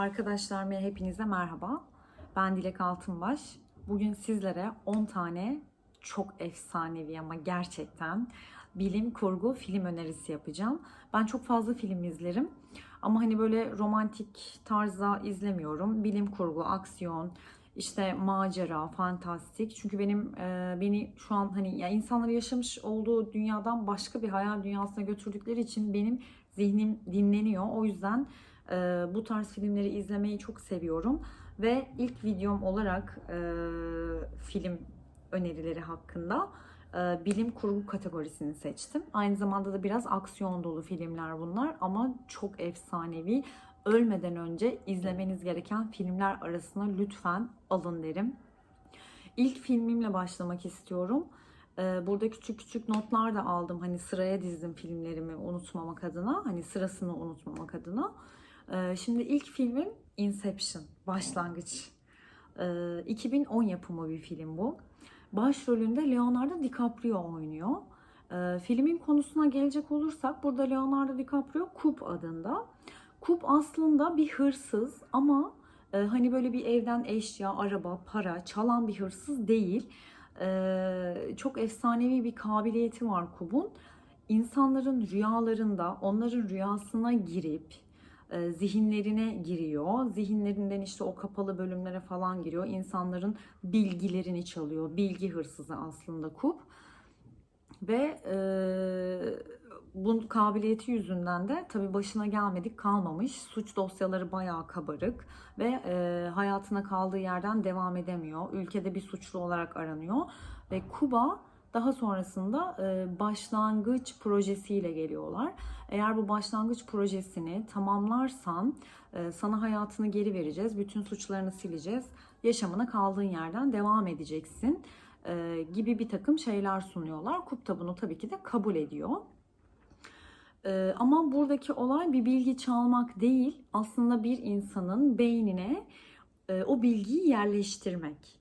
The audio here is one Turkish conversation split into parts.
Arkadaşlar hepinize merhaba. Ben Dilek Altınbaş. Bugün sizlere 10 tane çok efsanevi ama gerçekten bilim kurgu film önerisi yapacağım. Ben çok fazla film izlerim. Ama hani böyle romantik tarzda izlemiyorum. Bilim kurgu, aksiyon, işte macera, fantastik. Çünkü benim e, beni şu an hani ya insanları yaşamış olduğu dünyadan başka bir hayal dünyasına götürdükleri için benim zihnim dinleniyor. O yüzden e, bu tarz filmleri izlemeyi çok seviyorum ve ilk videom olarak e, film önerileri hakkında e, bilim kurgu kategorisini seçtim. Aynı zamanda da biraz aksiyon dolu filmler bunlar ama çok efsanevi. Ölmeden önce izlemeniz gereken filmler arasına lütfen alın derim. İlk filmimle başlamak istiyorum. Ee, Burada küçük küçük notlar da aldım. Hani sıraya dizdim filmlerimi unutmamak adına. Hani sırasını unutmamak adına. Ee, Şimdi ilk filmim Inception. Başlangıç. Ee, 2010 yapımı bir film bu. Başrolünde Leonardo DiCaprio oynuyor. Ee, Filmin konusuna gelecek olursak burada Leonardo DiCaprio Coop adında. Coop aslında bir hırsız ama e, hani böyle bir evden eşya, araba, para çalan bir hırsız değil. Ee, çok efsanevi bir kabiliyeti var Coop'un. İnsanların rüyalarında, onların rüyasına girip e, zihinlerine giriyor. Zihinlerinden işte o kapalı bölümlere falan giriyor. İnsanların bilgilerini çalıyor. Bilgi hırsızı aslında Kup. Ve e, bu kabiliyeti yüzünden de tabii başına gelmedik kalmamış. Suç dosyaları bayağı kabarık ve e, hayatına kaldığı yerden devam edemiyor. Ülkede bir suçlu olarak aranıyor ve Kuba daha sonrasında e, başlangıç projesiyle geliyorlar. Eğer bu başlangıç projesini tamamlarsan e, sana hayatını geri vereceğiz. Bütün suçlarını sileceğiz. Yaşamına kaldığın yerden devam edeceksin e, gibi bir takım şeyler sunuyorlar. Kup da bunu tabii ki de kabul ediyor. Ama buradaki olay bir bilgi çalmak değil, aslında bir insanın beynine o bilgiyi yerleştirmek.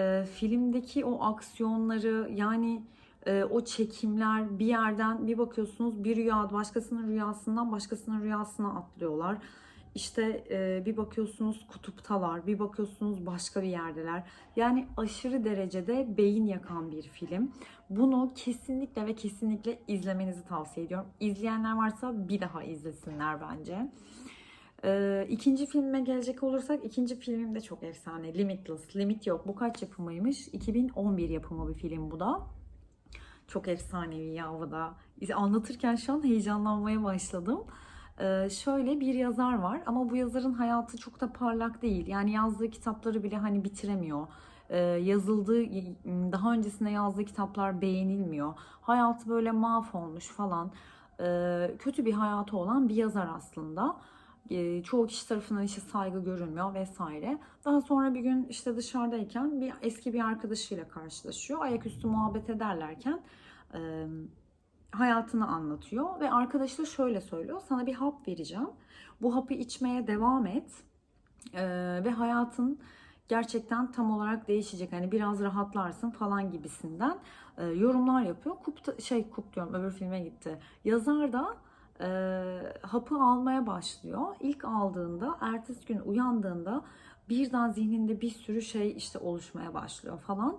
E, filmdeki o aksiyonları yani e, o çekimler bir yerden bir bakıyorsunuz bir rüya başkasının rüyasından başkasının rüyasına atlıyorlar. İşte e, bir bakıyorsunuz kutuptalar, bir bakıyorsunuz başka bir yerdeler. Yani aşırı derecede beyin yakan bir film. Bunu kesinlikle ve kesinlikle izlemenizi tavsiye ediyorum. İzleyenler varsa bir daha izlesinler bence. İkinci filme gelecek olursak ikinci filmim de çok efsane. Limitless. Limit yok. Bu kaç yapımıymış? 2011 yapımı bir film bu da. Çok efsanevi ya bu da. Anlatırken şu an heyecanlanmaya başladım. Ee, şöyle bir yazar var ama bu yazarın hayatı çok da parlak değil. Yani yazdığı kitapları bile hani bitiremiyor. Ee, yazıldığı, daha öncesinde yazdığı kitaplar beğenilmiyor. Hayatı böyle mahvolmuş falan. Ee, kötü bir hayatı olan bir yazar aslında e, çoğu kişi tarafından işte saygı görülmüyor vesaire. Daha sonra bir gün işte dışarıdayken bir eski bir arkadaşıyla karşılaşıyor. Ayaküstü muhabbet ederlerken e, hayatını anlatıyor ve arkadaşı da şöyle söylüyor. Sana bir hap vereceğim. Bu hapı içmeye devam et e, ve hayatın gerçekten tam olarak değişecek. Hani biraz rahatlarsın falan gibisinden e, yorumlar yapıyor. Kup şey Kup diyorum öbür filme gitti. Yazar da e, hapı almaya başlıyor. İlk aldığında, ertesi gün uyandığında birden zihninde bir sürü şey işte oluşmaya başlıyor falan.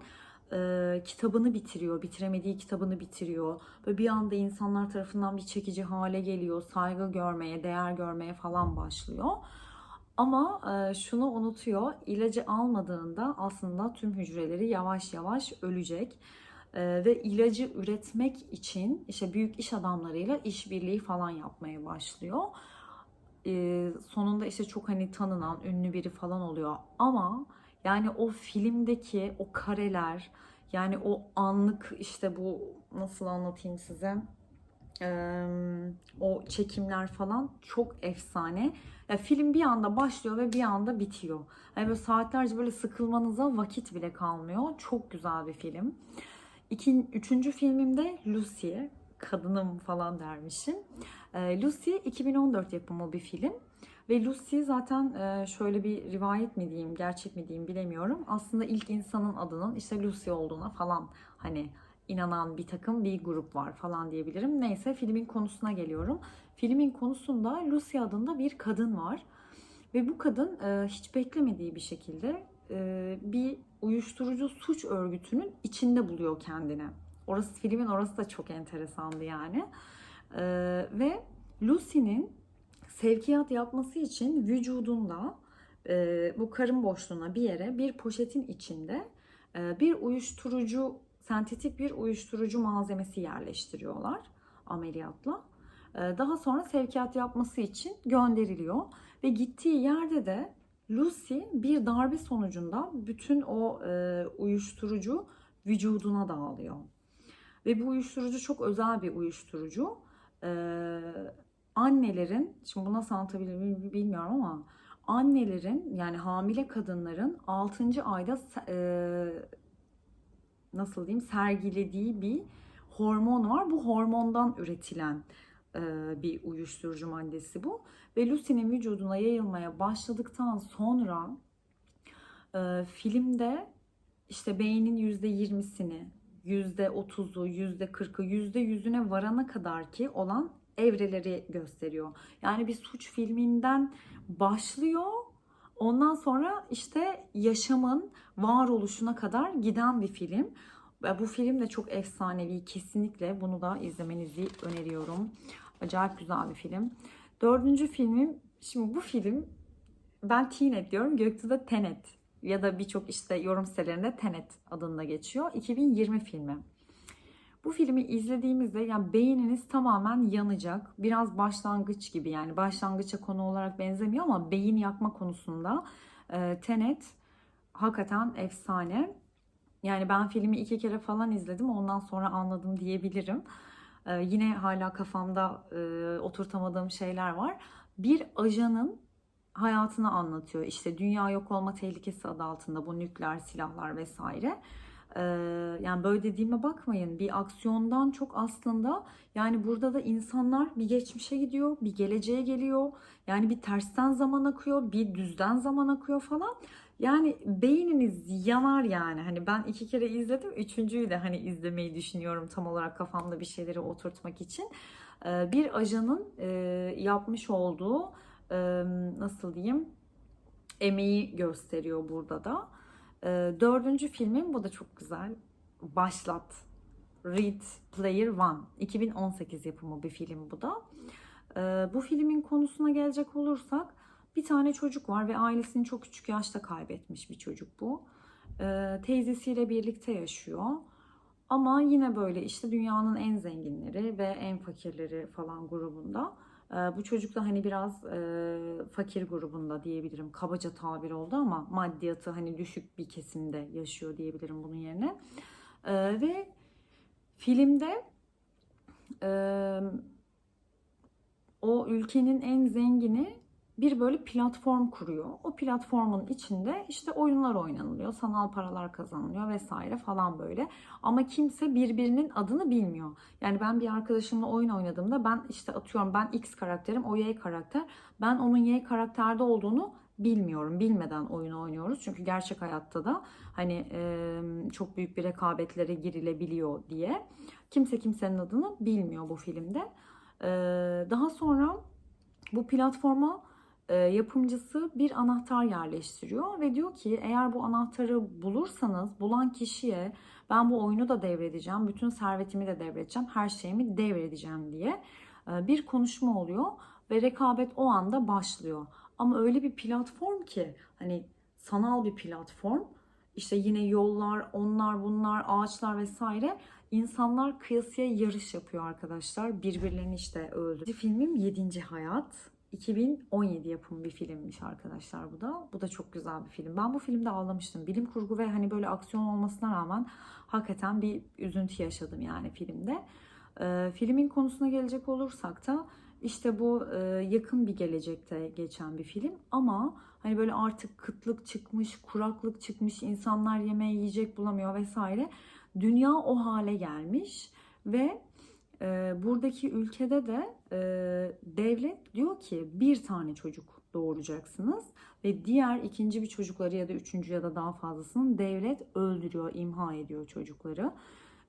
E, kitabını bitiriyor, bitiremediği kitabını bitiriyor. Böyle bir anda insanlar tarafından bir çekici hale geliyor, saygı görmeye, değer görmeye falan başlıyor. Ama e, şunu unutuyor, ilacı almadığında aslında tüm hücreleri yavaş yavaş ölecek. Ee, ve ilacı üretmek için işte büyük iş adamlarıyla işbirliği falan yapmaya başlıyor. Ee, sonunda işte çok hani tanınan ünlü biri falan oluyor ama yani o filmdeki o kareler yani o anlık işte bu nasıl anlatayım size o çekimler falan çok efsane. Ya film bir anda başlıyor ve bir anda bitiyor. Yani böyle saatlerce böyle sıkılmanıza vakit bile kalmıyor. Çok güzel bir film. İkin, üçüncü filmimde Lucy, kadınım falan dermişim. E, Lucy 2014 yapımı bir film. Ve Lucy zaten e, şöyle bir rivayet mi diyeyim, gerçek mi diyeyim bilemiyorum. Aslında ilk insanın adının işte Lucy olduğuna falan hani inanan bir takım bir grup var falan diyebilirim. Neyse filmin konusuna geliyorum. Filmin konusunda Lucy adında bir kadın var. Ve bu kadın e, hiç beklemediği bir şekilde e, bir uyuşturucu suç örgütünün içinde buluyor kendini. Orası filmin orası da çok enteresandı yani. E, ve Lucy'nin sevkiyat yapması için vücudunda e, bu karın boşluğuna bir yere bir poşetin içinde e, bir uyuşturucu sentetik bir uyuşturucu malzemesi yerleştiriyorlar ameliyatla. E, daha sonra sevkiyat yapması için gönderiliyor ve gittiği yerde de Lucy bir darbe sonucunda bütün o e, uyuşturucu vücuduna dağılıyor. Ve bu uyuşturucu çok özel bir uyuşturucu. Ee, annelerin, şimdi bunu nasıl anlatabilirim bilmiyorum ama annelerin yani hamile kadınların 6. ayda e, nasıl diyeyim sergilediği bir hormon var. Bu hormondan üretilen bir uyuşturucu maddesi bu. Ve Lucy'nin vücuduna yayılmaya başladıktan sonra e, filmde işte beynin %20'sini, %30'u, %40'ı, %100'üne varana kadar ki olan evreleri gösteriyor. Yani bir suç filminden başlıyor. Ondan sonra işte yaşamın varoluşuna kadar giden bir film. Bu film de çok efsanevi. Kesinlikle bunu da izlemenizi öneriyorum. Acayip güzel bir film. Dördüncü filmim, şimdi bu film ben Tenet diyorum. Göktuğ'da Tenet ya da birçok işte yorum sitelerinde Tenet adında geçiyor. 2020 filmi. Bu filmi izlediğimizde yani beyniniz tamamen yanacak. Biraz başlangıç gibi yani başlangıça konu olarak benzemiyor ama beyin yakma konusunda Tenet hakikaten efsane. Yani ben filmi iki kere falan izledim ondan sonra anladım diyebilirim. E, yine hala kafamda e, oturtamadığım şeyler var. Bir ajanın hayatını anlatıyor. İşte dünya yok olma tehlikesi adı altında bu nükleer silahlar vesaire. Ee, yani böyle dediğime bakmayın bir aksiyondan çok aslında yani burada da insanlar bir geçmişe gidiyor bir geleceğe geliyor yani bir tersten zaman akıyor bir düzden zaman akıyor falan yani beyniniz yanar yani hani ben iki kere izledim üçüncüyü de hani izlemeyi düşünüyorum tam olarak kafamda bir şeyleri oturtmak için ee, bir ajanın e, yapmış olduğu nasıl diyeyim emeği gösteriyor burada da. Dördüncü filmim bu da çok güzel. Başlat. Read Player One. 2018 yapımı bir film bu da. Bu filmin konusuna gelecek olursak bir tane çocuk var ve ailesini çok küçük yaşta kaybetmiş bir çocuk bu. Teyzesiyle birlikte yaşıyor. Ama yine böyle işte dünyanın en zenginleri ve en fakirleri falan grubunda. Ee, bu çocuk da hani biraz e, fakir grubunda diyebilirim. Kabaca tabir oldu ama maddiyatı hani düşük bir kesimde yaşıyor diyebilirim bunun yerine. E, ve filmde e, o ülkenin en zengini bir böyle platform kuruyor. O platformun içinde işte oyunlar oynanılıyor, sanal paralar kazanılıyor vesaire falan böyle. Ama kimse birbirinin adını bilmiyor. Yani ben bir arkadaşımla oyun oynadığımda ben işte atıyorum ben X karakterim, o Y karakter. Ben onun Y karakterde olduğunu bilmiyorum. Bilmeden oyun oynuyoruz. Çünkü gerçek hayatta da hani e, çok büyük bir rekabetlere girilebiliyor diye. Kimse kimsenin adını bilmiyor bu filmde. E, daha sonra bu platforma yapımcısı bir anahtar yerleştiriyor ve diyor ki eğer bu anahtarı bulursanız bulan kişiye ben bu oyunu da devredeceğim, bütün servetimi de devredeceğim, her şeyimi devredeceğim diye e, bir konuşma oluyor ve rekabet o anda başlıyor. Ama öyle bir platform ki hani sanal bir platform işte yine yollar, onlar bunlar, ağaçlar vesaire insanlar kıyasıya yarış yapıyor arkadaşlar. Birbirlerini işte öldürüyor. Filmim 7. Hayat. 2017 yapımı bir filmmiş arkadaşlar bu da. Bu da çok güzel bir film. Ben bu filmde ağlamıştım. Bilim kurgu ve hani böyle aksiyon olmasına rağmen hakikaten bir üzüntü yaşadım yani filmde. Ee, filmin konusuna gelecek olursak da işte bu e, yakın bir gelecekte geçen bir film ama hani böyle artık kıtlık çıkmış, kuraklık çıkmış, insanlar yemeği yiyecek bulamıyor vesaire. Dünya o hale gelmiş ve e, buradaki ülkede de e, devlet diyor ki bir tane çocuk doğuracaksınız ve diğer ikinci bir çocukları ya da üçüncü ya da daha fazlasını devlet öldürüyor, imha ediyor çocukları.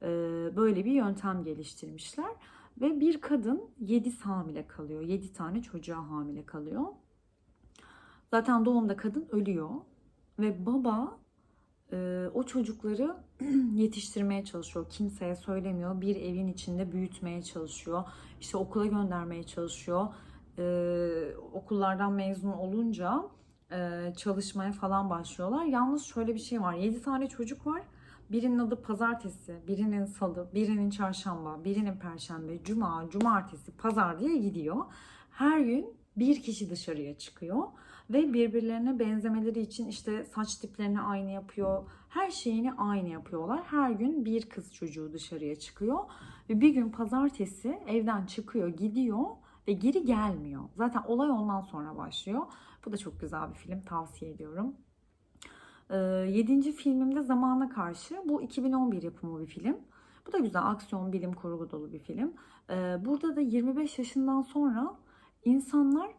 E, böyle bir yöntem geliştirmişler ve bir kadın 7 hamile kalıyor. 7 tane çocuğa hamile kalıyor. Zaten doğumda kadın ölüyor ve baba o çocukları yetiştirmeye çalışıyor. Kimseye söylemiyor. Bir evin içinde büyütmeye çalışıyor. İşte okula göndermeye çalışıyor. E, okullardan mezun olunca e, çalışmaya falan başlıyorlar. Yalnız şöyle bir şey var. 7 tane çocuk var. Birinin adı pazartesi, birinin salı, birinin çarşamba, birinin perşembe, cuma, cumartesi, pazar diye gidiyor. Her gün bir kişi dışarıya çıkıyor ve birbirlerine benzemeleri için işte saç tiplerini aynı yapıyor. Her şeyini aynı yapıyorlar. Her gün bir kız çocuğu dışarıya çıkıyor ve bir gün pazartesi evden çıkıyor, gidiyor ve geri gelmiyor. Zaten olay ondan sonra başlıyor. Bu da çok güzel bir film. Tavsiye ediyorum. Ee, yedinci filmimde Zamana Karşı. Bu 2011 yapımı bir film. Bu da güzel aksiyon, bilim, kurgu dolu bir film. Ee, burada da 25 yaşından sonra insanlar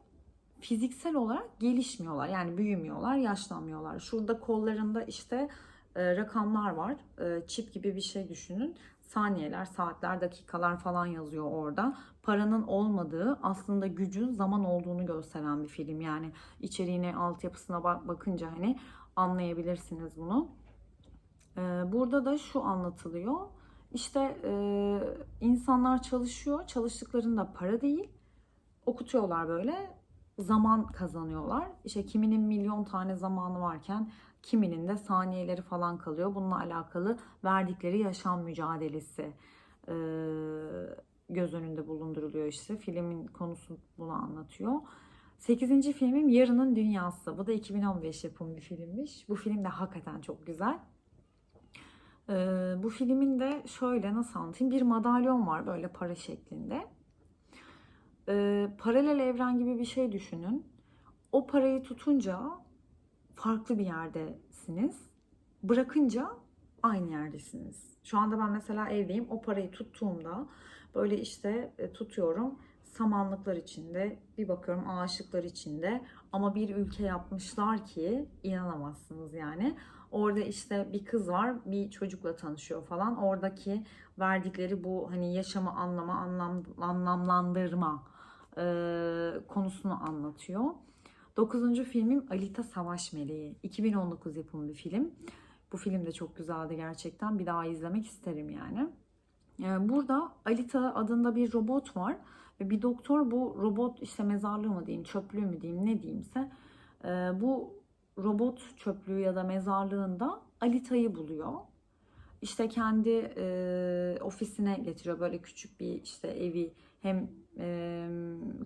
fiziksel olarak gelişmiyorlar. Yani büyümüyorlar, yaşlanmıyorlar. Şurada kollarında işte e, rakamlar var. E, çip gibi bir şey düşünün. Saniyeler, saatler, dakikalar falan yazıyor orada. Paranın olmadığı aslında gücün zaman olduğunu gösteren bir film. Yani içeriğine, altyapısına bak bakınca hani anlayabilirsiniz bunu. E, burada da şu anlatılıyor. İşte e, insanlar çalışıyor. Çalıştıklarında para değil. Okutuyorlar böyle zaman kazanıyorlar. İşte kiminin milyon tane zamanı varken kiminin de saniyeleri falan kalıyor. Bununla alakalı verdikleri yaşam mücadelesi e, göz önünde bulunduruluyor işte. Filmin konusu bunu anlatıyor. 8. filmim Yarının Dünyası. Bu da 2015 yapımı bir filmmiş. Bu film de hakikaten çok güzel. E, bu filmin de şöyle nasıl anlatayım? Bir madalyon var böyle para şeklinde e, paralel evren gibi bir şey düşünün. O parayı tutunca farklı bir yerdesiniz. Bırakınca aynı yerdesiniz. Şu anda ben mesela evdeyim. O parayı tuttuğumda böyle işte e, tutuyorum. Samanlıklar içinde, bir bakıyorum ağaçlıklar içinde ama bir ülke yapmışlar ki inanamazsınız yani. Orada işte bir kız var, bir çocukla tanışıyor falan. Oradaki verdikleri bu hani yaşamı anlama, anlam, anlamlandırma e, konusunu anlatıyor. Dokuzuncu filmim Alita Savaş Meleği. 2019 yapımı bir film. Bu film de çok güzeldi gerçekten. Bir daha izlemek isterim yani. yani burada Alita adında bir robot var. Ve bir doktor bu robot işte mezarlığı mı diyeyim, çöplüğü mü diyeyim, ne diyeyimse e, bu robot çöplüğü ya da mezarlığında Alita'yı buluyor. İşte kendi e, ofisine getiriyor böyle küçük bir işte evi hem e,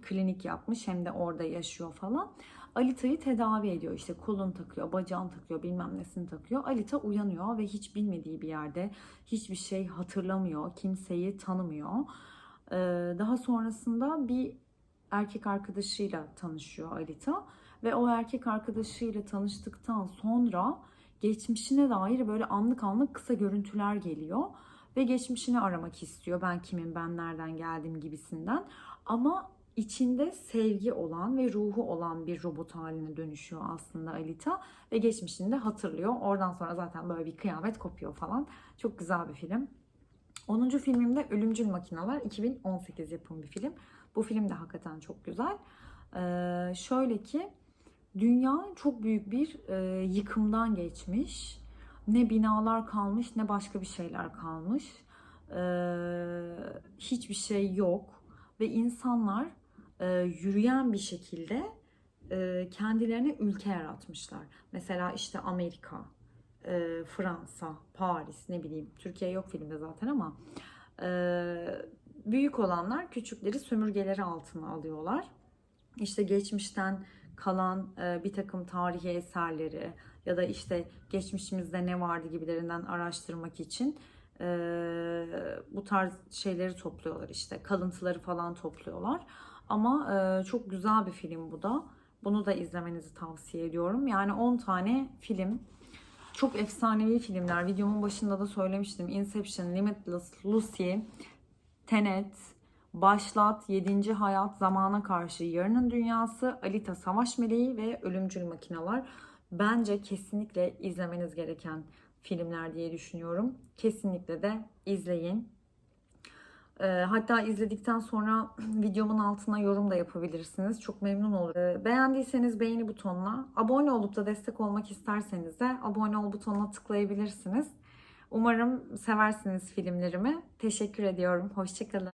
klinik yapmış hem de orada yaşıyor falan. Alita'yı tedavi ediyor. İşte kolunu takıyor, bacağını takıyor, bilmem nesini takıyor. Alita uyanıyor ve hiç bilmediği bir yerde hiçbir şey hatırlamıyor, kimseyi tanımıyor. Ee, daha sonrasında bir erkek arkadaşıyla tanışıyor Alita ve o erkek arkadaşıyla tanıştıktan sonra geçmişine dair böyle anlık anlık kısa görüntüler geliyor ve geçmişini aramak istiyor. Ben kimim, ben nereden geldim gibisinden. Ama içinde sevgi olan ve ruhu olan bir robot haline dönüşüyor aslında Alita ve geçmişini de hatırlıyor. Oradan sonra zaten böyle bir kıyamet kopuyor falan. Çok güzel bir film. 10. filmimde Ölümcül Makinalar 2018 yapımı bir film. Bu film de hakikaten çok güzel. Ee, şöyle ki dünya çok büyük bir e, yıkımdan geçmiş ne binalar kalmış ne başka bir şeyler kalmış. Ee, hiçbir şey yok ve insanlar e, yürüyen bir şekilde e, kendilerine ülke yaratmışlar. Mesela işte Amerika, e, Fransa, Paris ne bileyim. Türkiye yok filmde zaten ama e, büyük olanlar küçükleri sömürgeleri altına alıyorlar. İşte geçmişten kalan e, bir takım tarihi eserleri ya da işte geçmişimizde ne vardı gibilerinden araştırmak için e, bu tarz şeyleri topluyorlar işte kalıntıları falan topluyorlar. Ama e, çok güzel bir film bu da. Bunu da izlemenizi tavsiye ediyorum. Yani 10 tane film. Çok efsanevi filmler. Videomun başında da söylemiştim. Inception, Limitless, Lucy, Tenet, Başlat, Yedinci Hayat, Zamana Karşı, Yarının Dünyası, Alita Savaş Meleği ve Ölümcül Makinalar. Bence kesinlikle izlemeniz gereken filmler diye düşünüyorum. Kesinlikle de izleyin. Ee, hatta izledikten sonra videomun altına yorum da yapabilirsiniz. Çok memnun olurum. Ee, beğendiyseniz beğeni butonuna, abone olup da destek olmak isterseniz de abone ol butonuna tıklayabilirsiniz. Umarım seversiniz filmlerimi. Teşekkür ediyorum. Hoşçakalın.